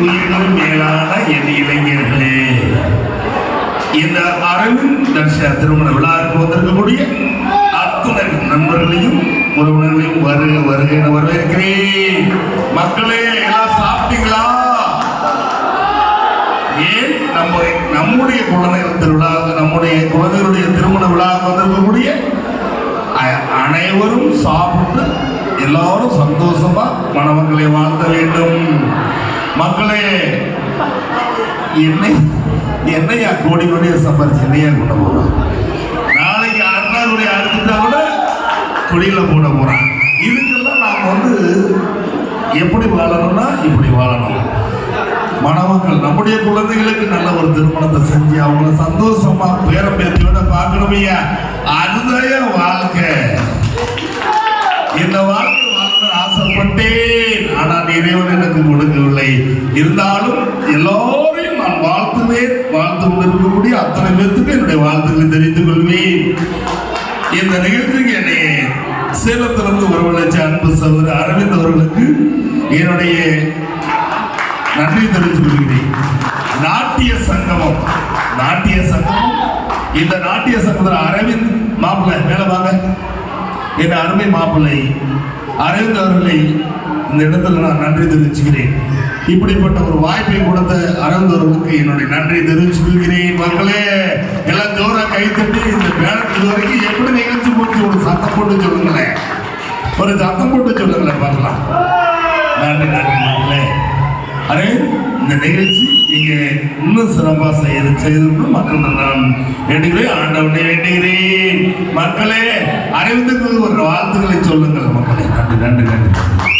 உயிர்களும் மேலான என் இளைஞர்களே. இந்த அரவிந்த் தர்ஷா திருமண விழாவுக்கு வந்திருக்கக்கூடிய அத்துணை நண்பர்களையும் உறவினர்களையும் வருக வருக என வரவேற்கிறேன். மக்களே எல்லாம் சாப்பிட்டீங்களா? ஏன் நம்ம நம்முடைய குழந்தைகள் திருவிழா நம்முடைய குழந்தைகளுடைய திருமண விழாவுக்கு வந்திருக்கக்கூடிய அ- அனைவரும் சாப்பிட்டு எல்லாரும் சந்தோஷமா மணமக்களை வாழ்த்த வேண்டும். மக்களே என்னை என்னையா கோடி கோடியை சம்பாதிச்சு என்னையா கொண்டு போறான்? நாளைக்கு அண்ணாவுடைய அறுத்துட்டா கூட தொழில போட போறான். இதுக்கெல்லாம் நாம வந்து எப்படி வாழணும்னா இப்படி வாழணும். மணமக்கள் நம்முடைய குழந்தைகளுக்கு நல்ல ஒரு திருமணத்தை செஞ்சு அவங்கள சந்தோஷமா பேரம் பேத்தியோட பார்க்கணுமையா அதுதான் வாழ்க்கை. இந்த வாழ்க்கை வாழ்க்கை ஆசைப்பட்டேன் நான் இறைவன் எனக்கு கொடுக்கவில்லை. இருந்தாலும் எல்லோரையும் நான் வாழ்த்துவேன். வாழ்த்து கொண்டிருக்கக்கூடிய அத்தனை பேர்த்துக்கு என்னுடைய வாழ்த்துக்களை தெரிவித்துக் கொள்வேன். இந்த நிகழ்ச்சிக்கு என்னை சேலத்திலிருந்து உறவழைச்ச அன்பு சகோதரர் அரவிந்த் அவர்களுக்கு என்னுடைய நன்றி தெரிவித்துக் கொள்கிறேன். நாட்டிய சங்கமம். நாட்டிய சங்கமம். இந்த நாட்டிய சங்கத்தில் அரவிந்த் மாப்பிள்ளை. மேல வாங்க. என் அருமை மாப்பிள்ளை. அரவிந்த் அவர்களை இந்த இடத்துல நான் நன்றி தெரிவிச்சுக்கிறேன். இப்படிப்பட்ட ஒரு வாய்ப்பை கொடுத்த அரவிந்த் என்னுடைய நன்றி தெரிவித்துக் கொள்கிறேன். மக்களே எல்லாம் ஜோரா கைத்தட்டி இந்த பேரண்ட் வரைக்கும் எப்படி நிகழ்ச்சி போட்டு ஒரு சத்தம் போட்டு சொல்லுங்களேன். ஒரு சத்தம் போட்டு சொல்லுங்களேன் பார்க்கலாம். நன்றி நன்றி மக்களே. அரே இந்த நிகழ்ச்சி நீங்க இன்னும் சிறப்பாக செய்ய செய்திருக்கும் மக்கள் நான் வேண்டுகிறேன் ஆண்டவனை வேண்டுகிறேன் மக்களே அறிவுக்கு ஒரு வாழ்த்துக்களை சொல்லுங்கள் மக்களே. நன்றி நன்றி நன்றி.